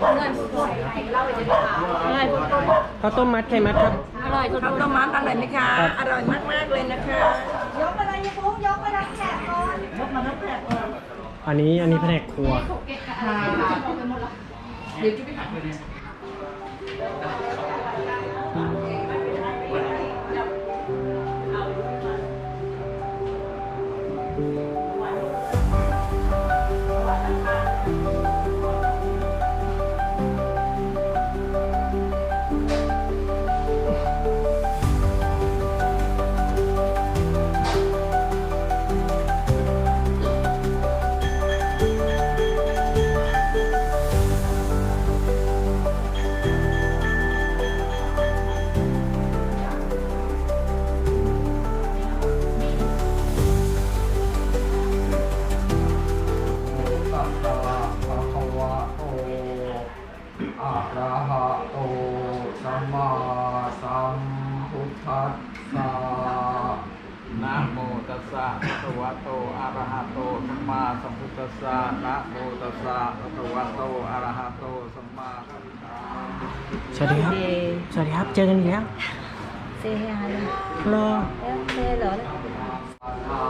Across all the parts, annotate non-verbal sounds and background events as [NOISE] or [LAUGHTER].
ข่าวอร่อยสุดข้าวต้มมัดไข่มัดครับ อร่อยสุดข้าวต้มมัดอร่อยไหมคะ อร่อยมากๆเลยนะคะ ยกมาเลยยายฟุ้งยกมาทั้งแขกก่อนยกมาทั้งแผงเลยอันนี้อันนี้แผนกครัวตั พุทธัสสะนะโมตัสสะภะคะวะโตอะระหะโตสัมมาสัมพุทธัสสะนะโมตัสสะภะคะวะโตอะระหะโตสัมมาสัมพุทธัสสะ สวัสดีครับ สวัสดีครับ เจอกันอีกแล้วเซียเลยรอเอ๊ะเซียเหรอนา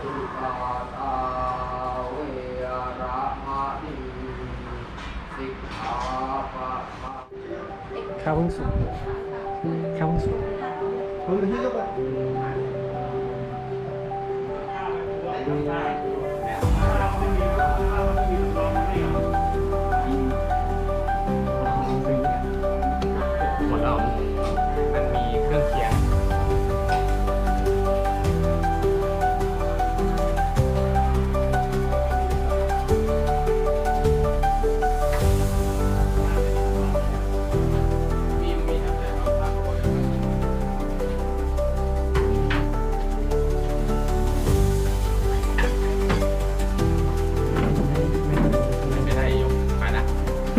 ทุตาตาเวระมะนีสิกขาปะมะข้าวเพิ่งสุกข้าวเพิ่งสุก หม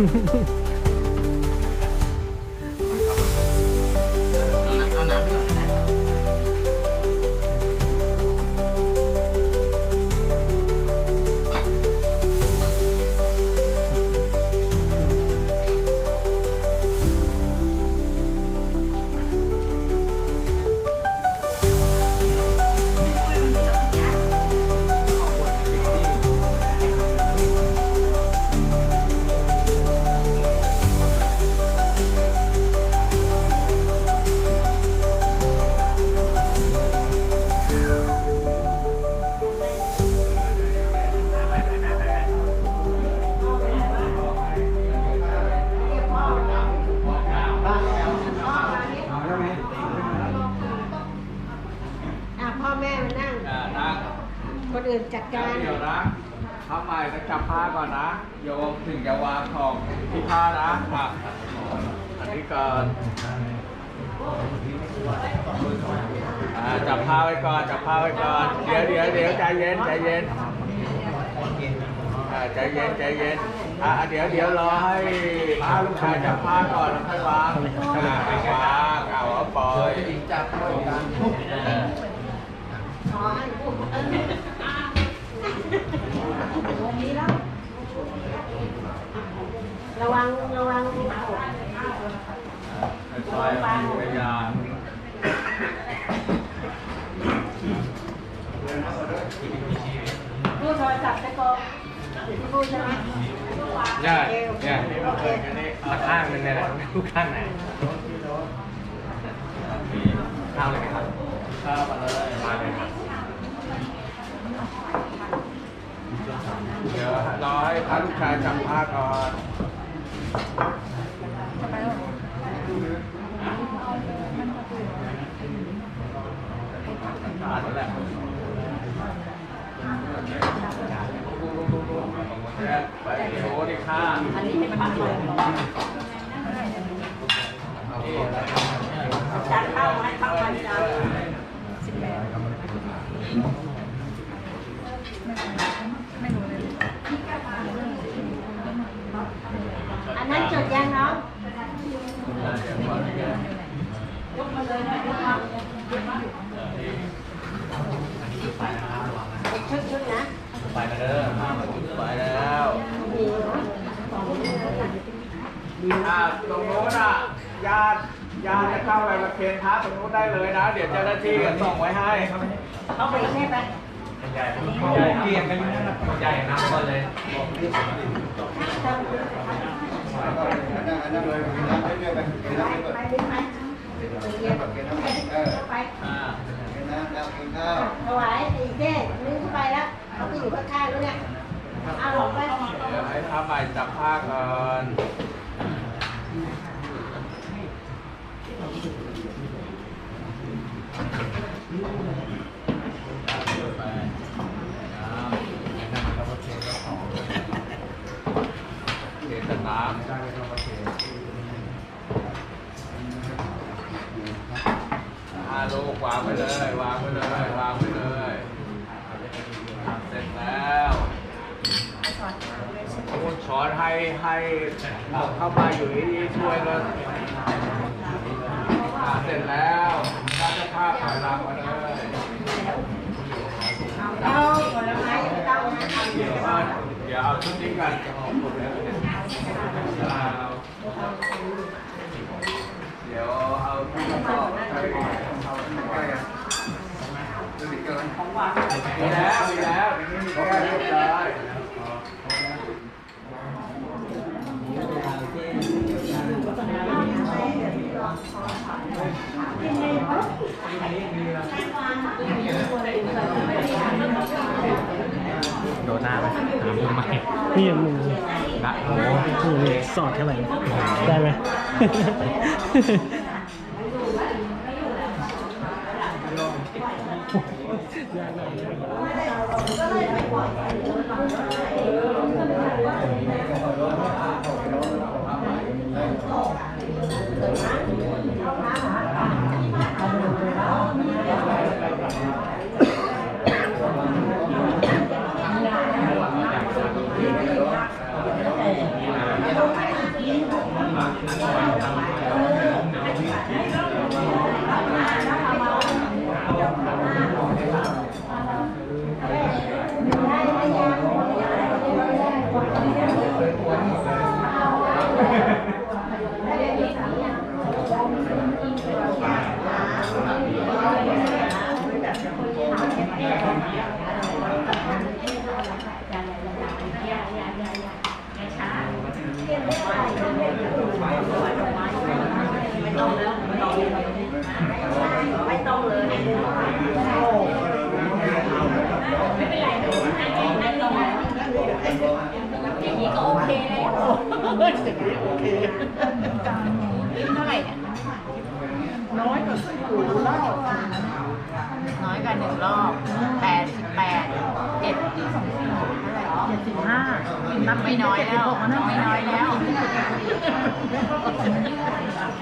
哼 [LAUGHS] 哼 ก่อนอ่าจับผ้าไว้ก่อนจับผ้าไว้ก่อนเดี๋ยวเดี๋ยวเดี๋ยวใจเย็นใจเย็นอ่าใจเย็นใจเย็นอ่าเดี๋ยวเดี๋ยวรอให้พาลูกชายจับผ้าก่อนแล้วค่อยวางอ่าวางเอาเอาปล่อยจับด้วยกัน ระวังระวัง ซอยพยาน พูดโทรศัพท์ตะโกนพูดใช่ไหม เนี่ย โอเค เนี่ย โอเค ตะข้างหนึงเนี่ยแหละลูกข้างไหนข้าวเลยไหมครับข้าวมาเลยมาเลยครับเดี๋ยวรอให้พระลูกชายจับผ้าก่อนอ่านั่นแหละ ไปโชว์ดิค่ะอันนี้เป็นปลาเลยจานข้าวให้ข้าวมันจานอันนั้นจดยังน้องชุดชุดๆนะ ไปแล้วเด้อมาหมดไปแล้วมีอ่าตรงโน้นอะญาติญาติจะเข้าไปประเคนพระตรงโน้นได้เลยนะ เดี๋ยวเจ้าหน้าที่จะส่งไว้ให้เอาไปใช่ไหมใหญ่เกี่ยงกันอยู่นั่นนะใหญ่น้ำก็เลยอ่าถวายอีกเด้นึกไปแล้ว เขาก็อยู่ข้างๆแล้วเนี่ยเอาหลงไปเดี๋ยวให้พระใหม่จับผ้าก่อนเทศตามอาลูกวางไว้เลยวางไว้เลยวางไว้เลยเสร็จ แล้วพูดช้อนให้ให้เอาเข้ามาอยู่ที่ช่วยกันอ่าเสร็จแล้วถ้าจะภาพถอยหลังมาเลยเอาผลไม้ไม่ต้องนะเดี๋ยวเดี๋ยวเอาชุดนี้กันจะออกหมดแล้วเดี๋ยวเอาที่ประกอ บไปมีแล้วมีแล้วมีแก้เรียบร้อยโดนหน้าไหมหามุมใหม่นี่มุมละโอ้โหนี่สอดเข้าไปได้ไหมไม่ต้องเลย อย่างนี้ก็โอเคแล้วเท่าไหร่เนี่ย น้อยกว่าสูงรอบ น้อย กว่าหนึ่งรอบแปดสิบแปดเจ็ดเจ็ดสิบห้านับไม่น้อยแล้วไม่น้อยแล้ว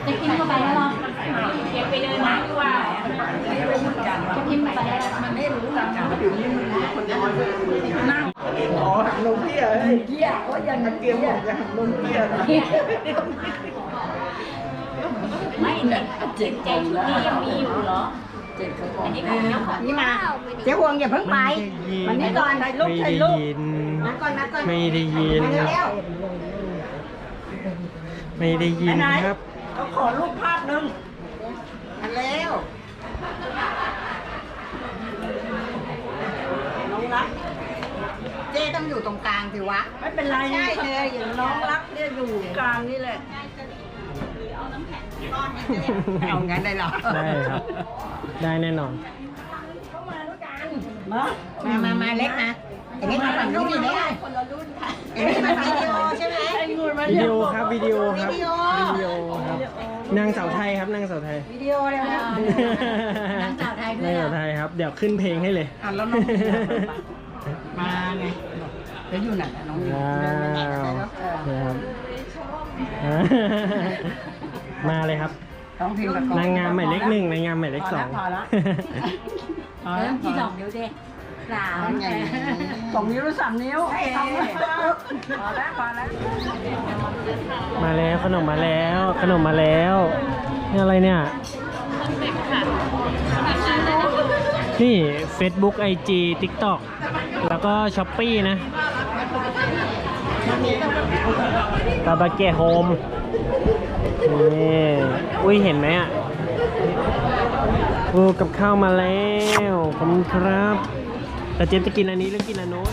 จะกินเข้าไปแล้วหรอเก็บไปเดินนะดีกว่าจะกินไปแล้วมันไม่รู้กันเดี๋ยวนี้มันมีคนน้อยเลยนั่งอ๋อหักลงเที่ยเฮ้ยเที่ยก็ยังเตรียมบอกจะหักลงเที่ยนะไม่เนี่ยเจ็ดใจชุดนี้ยังมีอยู่เหรอ อันนี้ของเจ้าของนี่มา เจ๊ห่วงอย่าเพิ่งไป วันนี้ก่อนถ่ายรูปถ่ายรูปยินมาก่อนมาก่อนไม่ได้ยิน มาเร็วไม่ได้ยินครับเขาขอรูปภาพหนึ่งๆมาเร็วน้องรัก เจ๊ต้องอยู่ตรงกลางสิวะ ไม่เป็นไรใช่เลยอยู่น้องรักเนี่ยอยู่กลางนี่แหละ เอางั้นได้เหรอได้ครับ ได้แน่นอน มามามามาเล็กนะไอ้เล็กมาฝั่งนี้ดิเล็กคนละรุ่นค่ะไอ้เล็กมาวิดีโอใช่ไหมวิดีโอครับวิดีโอครับวิดีโอวิดีโอครับ นางสาวไทยครับนางสาวไทย วิดีโอเลยนะนางสาวไทยด้นาวยงเหรสาอวไทยครับ เดี๋ยวขึ้นเพลงให้เลยอะแล้วน้องมาไงแล้วอยู่ไหนอะน้องว้าวนะครับ มาเลยครับ ต้องเพลงประกอบนางงามหมายเลขหนึ่งนางงามหมายเลขสองพอแล้วพอเริ่แล้วมที่ดอกเดียวเด้สามสองนิ้วหรือสามนิ้วสองนิ้วพอแล้วพอแล้วมาแล้วขนมมาแล้ว ขนมมาแล้วนี่อะไรเนี่ยนี่ Facebook IG TikTok แล้วก็ s h อ p e e นะบาบาเกะโฮม นี่อุ้ยเห็นไหมอะโอ้กับข้าวมาแล้วขอบคุณครับ แต่เจมส์จะกินอันนี้หรือกินอันโน้น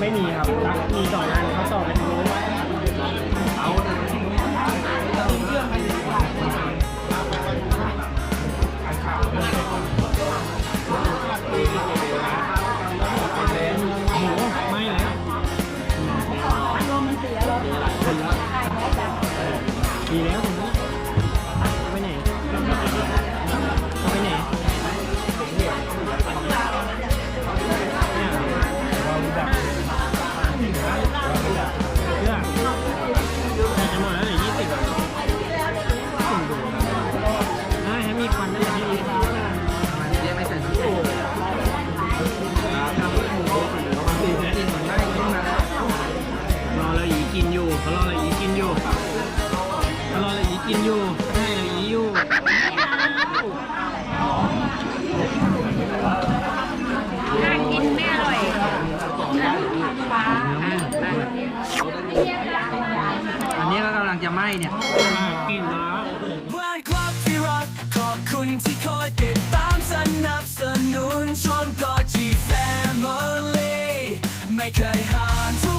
ไม่มีครับมีสองอันเขาต่อไป็น กินแล้วบ้านครับที่รักขอบคุณที่คอยติดตามสนับสนุนชนกอจีแฟมิลี่ไม่เคยห่างทุ